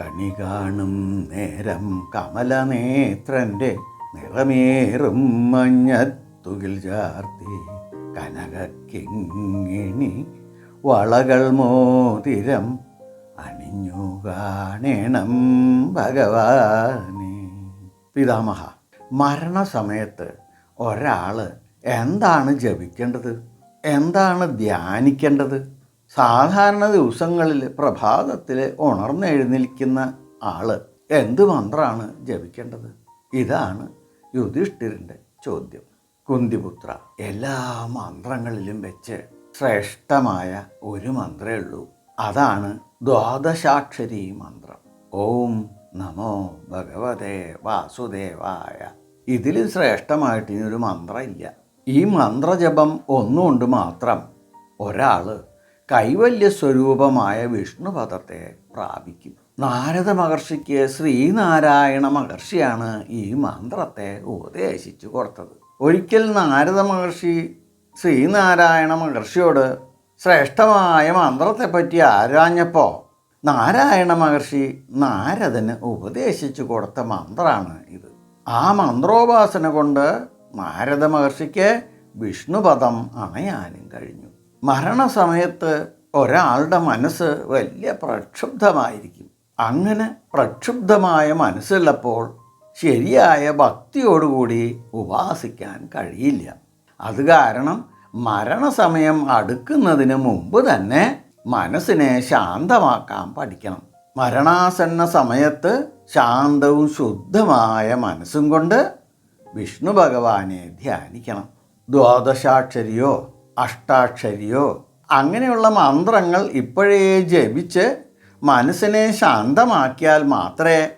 കണി കാണും നേരം കമലനേത്രന്റെ നിറമേറും മഞ്ഞത്തുകിൽ ചാർത്തി കനകക്കിങ്ങിണി വളകൾ മോതിരം അണിഞ്ഞു കാണണം ഭഗവാനെ. പിതാമഹ മരണസമയത്ത് ഒരാൾ എന്താണ് ജപിക്കേണ്ടത്? എന്താണ് ധ്യാനിക്കേണ്ടത്? സാധാരണ ദിവസങ്ങളിൽ പ്രഭാതത്തിൽ ഉണർന്നെഴുന്നേൽക്കുന്ന ആൾ എന്ത് മന്ത്രമാണ് ജപിക്കേണ്ടത്? ഇതാണ് യുധിഷ്ഠിരന്റെ ചോദ്യം. കുന്തിപുത്ര എല്ലാ മന്ത്രങ്ങളിലും വെച്ച് ശ്രേഷ്ഠമായ ഒരു മന്ത്രമേ ഉള്ളൂ. അതാണ് ദ്വാദശാക്ഷരി മന്ത്രം. ഓം നമോ ഭഗവതേ വാസുദേവായ. ഇതിലും ശ്രേഷ്ഠമായിട്ട് ഇനിയൊരു മന്ത്രമില്ല ഈ മന്ത്രജപം ഒന്നുകൊണ്ട് മാത്രം ഒരാൾ കൈവല്യ സ്വരൂപമായ വിഷ്ണുപദത്തെ പ്രാപിക്കും. നാരദ മഹർഷിക്ക് ശ്രീനാരായണ മഹർഷിയാണ് ഈ മന്ത്രത്തെ ഉപദേശിച്ചു കൊടുത്തത്. ഒരിക്കൽ നാരദ മഹർഷി ശ്രീനാരായണ മഹർഷിയോട് ശ്രേഷ്ഠമായ മന്ത്രത്തെപ്പറ്റി ആരാഞ്ഞപ്പോൾ നാരായണ മഹർഷി നാരദന് ഉപദേശിച്ചു കൊടുത്ത മന്ത്രമാണ് ഇത്. ആ മന്ത്രോപാസന കൊണ്ട് നാരദ മഹർഷിക്ക് വിഷ്ണുപദം അണയാനും കഴിഞ്ഞു. മരണസമയത്ത് ഒരാളുടെ മനസ്സ് വലിയ പ്രക്ഷുബ്ധമായിരിക്കും. അങ്ങനെ പ്രക്ഷുബ്ധമായ മനസ്സുള്ളപ്പോൾ ശരിയായ ഭക്തിയോടുകൂടി ഉപാസിക്കാൻ കഴിയില്ല. അത് കാരണം മരണസമയം അടുക്കുന്നതിന് മുമ്പ് തന്നെ മനസ്സിനെ ശാന്തമാക്കാൻ പഠിക്കണം. മരണാസന്ന സമയത്ത് ശാന്തവും ശുദ്ധമായ മനസ്സും കൊണ്ട് വിഷ്ണു ഭഗവാനെ ധ്യാനിക്കണം. ദ്വാദശാക്ഷരിയോ അഷ്ടാക്ഷരിയോ. അങ്ങനെയുള്ള മന്ത്രങ്ങൾ ഇപ്പോഴേ ജപിച്ച് മനസ്സിനെ ശാന്തമാക്കിയാൽ മാത്രമേ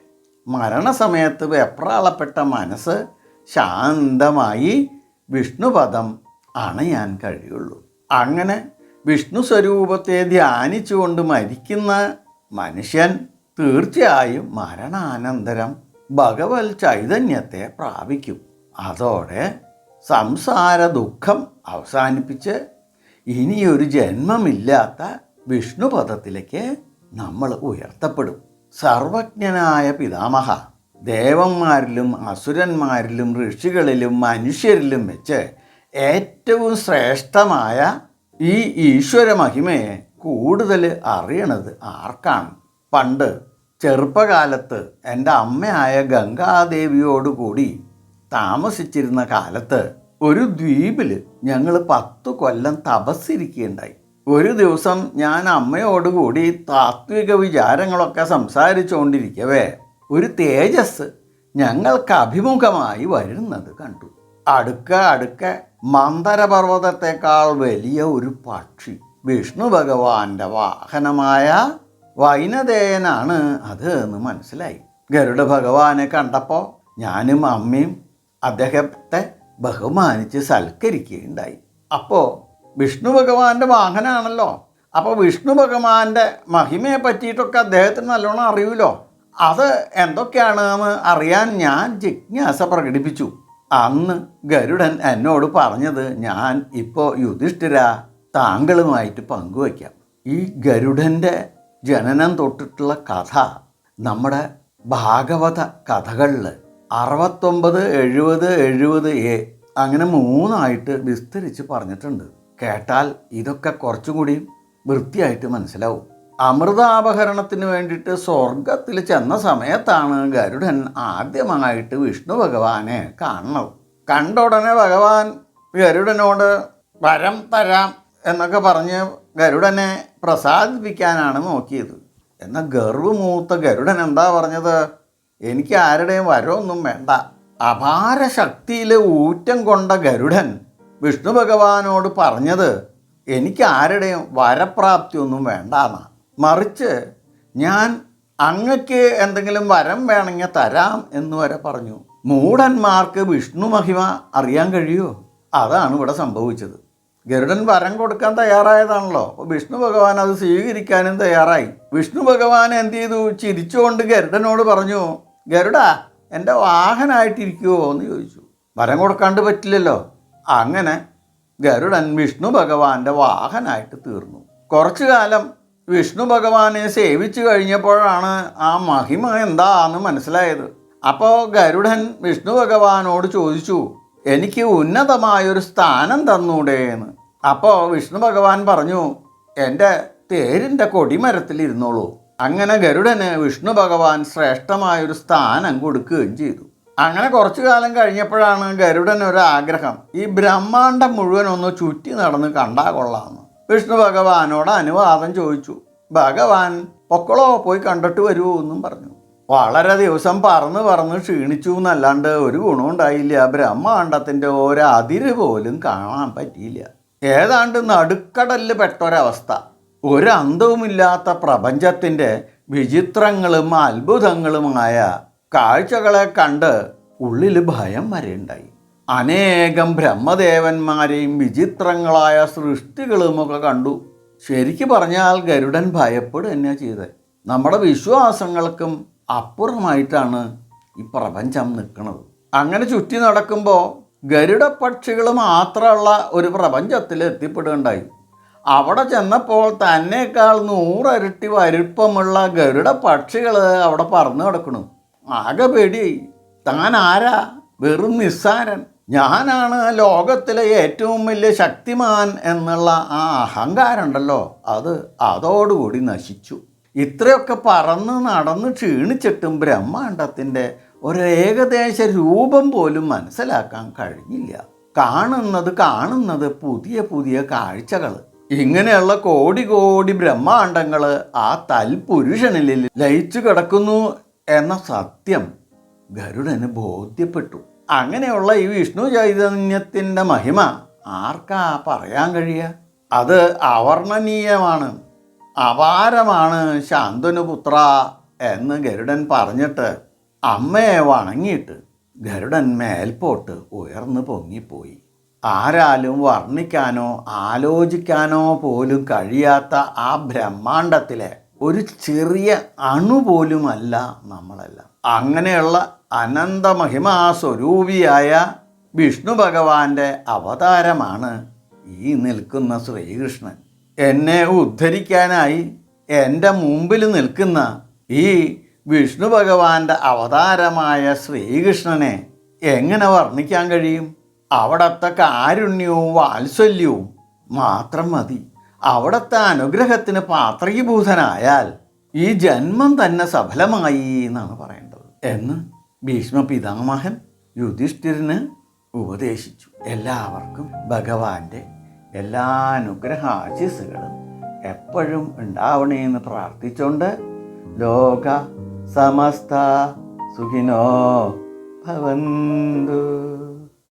മരണസമയത്ത് വെപ്രാളപ്പെട്ട മനസ്സ് ശാന്തമായി വിഷ്ണുപദം അണയാൻ കഴിയുള്ളൂ. അങ്ങനെ വിഷ്ണു സ്വരൂപത്തെ ധ്യാനിച്ചുകൊണ്ട് മരിക്കുന്ന മനുഷ്യൻ തീർച്ചയായും മരണാനന്തരം ഭഗവത് ചൈതന്യത്തെ പ്രാപിക്കും. അതോടെ സംസാര ദുഃഖം അവസാനിപ്പിച്ച് ഇനിയൊരു ജന്മമില്ലാത്ത വിഷ്ണുപദത്തിലേക്ക് നമ്മൾ ഉയർത്തപ്പെടും. സർവജ്ഞനായ പിതാമഹ ദേവന്മാരിലും അസുരന്മാരിലും ഋഷികളിലും മനുഷ്യരിലും വെച്ച് ഏറ്റവും ശ്രേഷ്ഠമായ ഈ ഈശ്വര മഹിമയെ കൂടുതൽ അറിയണത് ആർക്കാണ്? പണ്ട് ചെറുപ്പകാലത്ത് എന്റെ അമ്മയായ ഗംഗാദേവിയോടുകൂടി താമസിച്ചിരുന്ന കാലത്ത് ഒരു ദ്വീപിൽ ഞങ്ങൾ പത്തു കൊല്ലം തപസ്സിരിക്കുകയുണ്ടായി. ഒരു ദിവസം ഞാൻ അമ്മയോടുകൂടി താത്വിക വിചാരങ്ങളൊക്കെ സംസാരിച്ചുകൊണ്ടിരിക്കവേ ഒരു തേജസ് ഞങ്ങൾക്ക് അഭിമുഖമായി വരുന്നത് കണ്ടു. അടുക്ക അടുക്ക മന്ദരപർവതത്തെക്കാൾ വലിയ ഒരു പക്ഷി വിഷ്ണു ഭഗവാന്റെ വാഹനമായ വൈനദേയനാണ് അത് എന്ന് മനസ്സിലായി. ഗരുഡ ഭഗവാനെ കണ്ടപ്പോൾ ഞാനും അമ്മയും അദ്ദേഹത്തെ ബഹുമാനിച്ച് സൽക്കരിക്കുകയുണ്ടായി. അപ്പോൾ വിഷ്ണു ഭഗവാന്റെ വാഹനമാണല്ലോ അപ്പോൾ വിഷ്ണു ഭഗവാന്റെ മഹിമയെ പറ്റിയിട്ടൊക്കെ അദ്ദേഹത്തിന് നല്ലോണം അറിയൂലോ? അത് എന്തൊക്കെയാണ് എന്ന് അറിയാൻ ഞാൻ ജിജ്ഞാസ പ്രകടിപ്പിച്ചു. അന്ന് ഗരുഡൻ എന്നോട് പറഞ്ഞത് ഞാൻ ഇപ്പോൾ യുധിഷ്ഠിര താങ്കളുമായിട്ട് പങ്കുവയ്ക്കാം. ഈ ഗരുഡന്റെ ജനനം തൊട്ടിട്ടുള്ള കഥ നമ്മുടെ ഭാഗവത കഥകളിൽ അറുപത്തൊമ്പത് എഴുപത് എഴുപത് എ അങ്ങനെ മൂന്നായിട്ട് വിസ്തരിച്ച് പറഞ്ഞിട്ടുണ്ട്. കേട്ടാൽ ഇതൊക്കെ കുറച്ചും കൂടി വൃത്തിയായിട്ട് മനസ്സിലാവും. അമൃതാപഹരണത്തിന് വേണ്ടിയിട്ട് സ്വർഗത്തിൽ ചെന്ന സമയത്താണ് ഗരുഡൻ ആദ്യമായിട്ട് വിഷ്ണു ഭഗവാനെ കാണുന്നത്. കണ്ട ഉടനെ ഭഗവാൻ ഗരുഡനോട് വരം തരാം എന്നൊക്കെ പറഞ്ഞ് ഗരുഡനെ പ്രസാദിപ്പിക്കാനാണ് നോക്കിയത്. എന്നാൽ ഗർവമൂത്ത ഗരുഡൻ എന്താ പറഞ്ഞത്? എനിക്ക് ആരുടെയും വരമൊന്നും വേണ്ട. അപാര ശക്തിയിൽ ഊറ്റം കൊണ്ട ഗരുഡൻ വിഷ്ണു ഭഗവാനോട് പറഞ്ഞത് എനിക്ക് ആരുടെയും വരപ്രാപ്തിയൊന്നും എന്നാണ് മറിച്ച് ഞാൻ അങ്ങക്ക് എന്തെങ്കിലും വരം വേണമെങ്കിൽ തരാം എന്ന് വരെ പറഞ്ഞു. മൂഢന്മാർക്ക് വിഷ്ണു മഹിമ അറിയാൻ കഴിയുമോ അതാണ് ഇവിടെ സംഭവിച്ചത്. ഗരുഡൻ വരം കൊടുക്കാൻ തയ്യാറായതാണല്ലോ. അപ്പോൾ വിഷ്ണു ഭഗവാൻ അത് സ്വീകരിക്കാനും തയ്യാറായി. വിഷ്ണു ഭഗവാൻ എന്ത് ചെയ്തു? ചിരിച്ചുകൊണ്ട് ഗരുഡനോട് പറഞ്ഞു ഗരുഡ എന്റെ വാഹനമായിട്ടിരിക്കുമോ എന്ന് ചോദിച്ചു. വരം കൊടുക്കാണ്ട് പറ്റില്ലല്ലോ. അങ്ങനെ ഗരുഡൻ വിഷ്ണു ഭഗവാന്റെ വാഹനായിട്ട് തീർന്നു. കുറച്ചു കാലം വിഷ്ണു ഭഗവാനെ സേവിച്ചു കഴിഞ്ഞപ്പോഴാണ് ആ മഹിമ എന്താന്ന് മനസ്സിലായത്. അപ്പോൾ ഗരുഡൻ വിഷ്ണു ഭഗവാനോട് ചോദിച്ചു എനിക്ക് ഉന്നതമായൊരു സ്ഥാനം തന്നൂടെ എന്ന് അപ്പോൾ വിഷ്ണു ഭഗവാൻ പറഞ്ഞു എന്റെ തേരിന്റെ കൊടിമരത്തിൽ ഇരുന്നോളൂ അങ്ങനെ ഗരുഡന് വിഷ്ണു ഭഗവാൻ ശ്രേഷ്ഠമായൊരു സ്ഥാനം കൊടുക്കുകയും ചെയ്തു. അങ്ങനെ കുറച്ചു കാലം കഴിഞ്ഞപ്പോഴാണ് ഗരുഡൻ ഒരു ആഗ്രഹം ഈ ബ്രഹ്മാണ്ടം മുഴുവൻ ഒന്ന് ചുറ്റി നടന്ന് കണ്ടാ കൊള്ളാമെന്ന് വിഷ്ണു ഭഗവാനോട് അനുവാദം ചോദിച്ചു ഭഗവാൻ പൊക്കളോ പോയി കണ്ടിട്ട് വരുമോ എന്നും പറഞ്ഞു. വളരെ ദിവസം പറന്ന് പറന്ന് ക്ഷീണിച്ചു എന്നല്ലാണ്ട് ഒരു ഗുണവും ഉണ്ടായില്ല. ബ്രഹ്മാണ്ടത്തിന്റെ ഒരതിര് പോലും കാണാൻ പറ്റിയില്ല. ഏതാണ്ട് നടുക്കടലിൽ പെട്ടൊരവസ്ഥ. ഒരു അന്തവുമില്ലാത്ത പ്രപഞ്ചത്തിന്റെ വിചിത്രങ്ങളും അത്ഭുതങ്ങളുമായ കാഴ്ചകളെ കണ്ട് ഉള്ളിൽ ഭയം വരെയുണ്ടായി. അനേകം ബ്രഹ്മദേവന്മാരെയും വിചിത്രങ്ങളായ സൃഷ്ടികളുമൊക്കെ കണ്ടു. ശരിക്കു പറഞ്ഞാൽ ഗരുഡൻ ഭയപ്പെടുക തന്നെ ചെയ്തത്. നമ്മുടെ വിശ്വാസങ്ങൾക്കും അപ്പുറമായിട്ടാണ് ഈ പ്രപഞ്ചം നിൽക്കുന്നത്. അങ്ങനെ ചുറ്റി നടക്കുമ്പോൾ ഗരുഡ പക്ഷികൾ മാത്രമുള്ള ഒരു പ്രപഞ്ചത്തിൽ എത്തിപ്പെടുകയുണ്ടായി. അവിടെ ചെന്നപ്പോൾ തന്നെക്കാൾ നൂറരട്ടി വലുപ്പമുള്ള ഗരുഡ പക്ഷികൾ അവിടെ പറന്നു കിടക്കണു. ആകെ പേടിയായി. താൻ ആരാ? വെറും നിസ്സാരൻ. ഞാനാണ് ലോകത്തിലെ ഏറ്റവും വലിയ ശക്തിമാൻ എന്നുള്ള ആ അഹങ്കാരമുണ്ടല്ലോ. അത് അതോടുകൂടി നശിച്ചു. ഇത്രയൊക്കെ പറന്ന് നടന്ന് ക്ഷീണിച്ചിട്ടും ബ്രഹ്മാണ്ടത്തിന്റെ ഒരു ഏകദേശ രൂപം പോലും മനസ്സിലാക്കാൻ കഴിഞ്ഞില്ല. കാണുന്നത് കാണുന്നത് പുതിയ പുതിയ കാഴ്ചകൾ. ഇങ്ങനെയുള്ള കോടി കോടി ബ്രഹ്മാണ്ടങ്ങൾ ആ തൽപുരുഷനിൽ ലയിച്ചു കിടക്കുന്നു എന്ന സത്യം ഗരുഡന് ബോധ്യപ്പെട്ടു. അങ്ങനെയുള്ള ഈ വിഷ്ണു ചൈതന്യത്തിന്റെ മഹിമ ആർക്കാ പറയാൻ കഴിയുക? അത് അവർണനീയമാണ് അപാരമാണ് ശാന്തനുപുത്ര എന്ന് ഗരുഡൻ പറഞ്ഞിട്ട് അമ്മയെ വണങ്ങിയിട്ട് ഗരുഡൻ മേൽപോട്ട് ഉയർന്നു പൊങ്ങിപ്പോയി. ആരാലും വർണിക്കാനോ ആലോചിക്കാനോ പോലും കഴിയാത്ത ആ ബ്രഹ്മാണ്ടത്തിലെ ഒരു ചെറിയ അണു പോലുമല്ല നമ്മളെല്ലാം. അങ്ങനെയുള്ള അനന്തമഹിമാ സ്വരൂപിയായ വിഷ്ണു ഭഗവാന്റെ അവതാരമാണ് ഈ നിൽക്കുന്ന ശ്രീകൃഷ്ണൻ. എന്നെ ഉദ്ധരിക്കാനായി എന്റെ മുമ്പിൽ നിൽക്കുന്ന ഈ വിഷ്ണു ഭഗവാന്റെ അവതാരമായ ശ്രീകൃഷ്ണനെ എങ്ങനെ വർണിക്കാൻ കഴിയും? അവിടത്തെ കാരുണ്യവും വാത്സല്യവും മാത്രം മതി. അവിടത്തെ അനുഗ്രഹത്തിന് പാത്രീഭൂതനായാൽ ഈ ജന്മം തന്നെ സഫലമായി എന്നാണ് പറയേണ്ടത്. എന്ന് ഭീഷ്മ പിതാമഹൻ യുധിഷ്ഠിരന് ഉപദേശിച്ചു. എല്ലാവർക്കും ഭഗവാന്റെ എല്ലാ അനുഗ്രഹ ആശീസ്സുകളും എപ്പോഴും ഉണ്ടാവണേ എന്ന് പ്രാർത്ഥിച്ചുകൊണ്ട് ലോക സമസ്ത സുഖിനോ ഭവന്തു.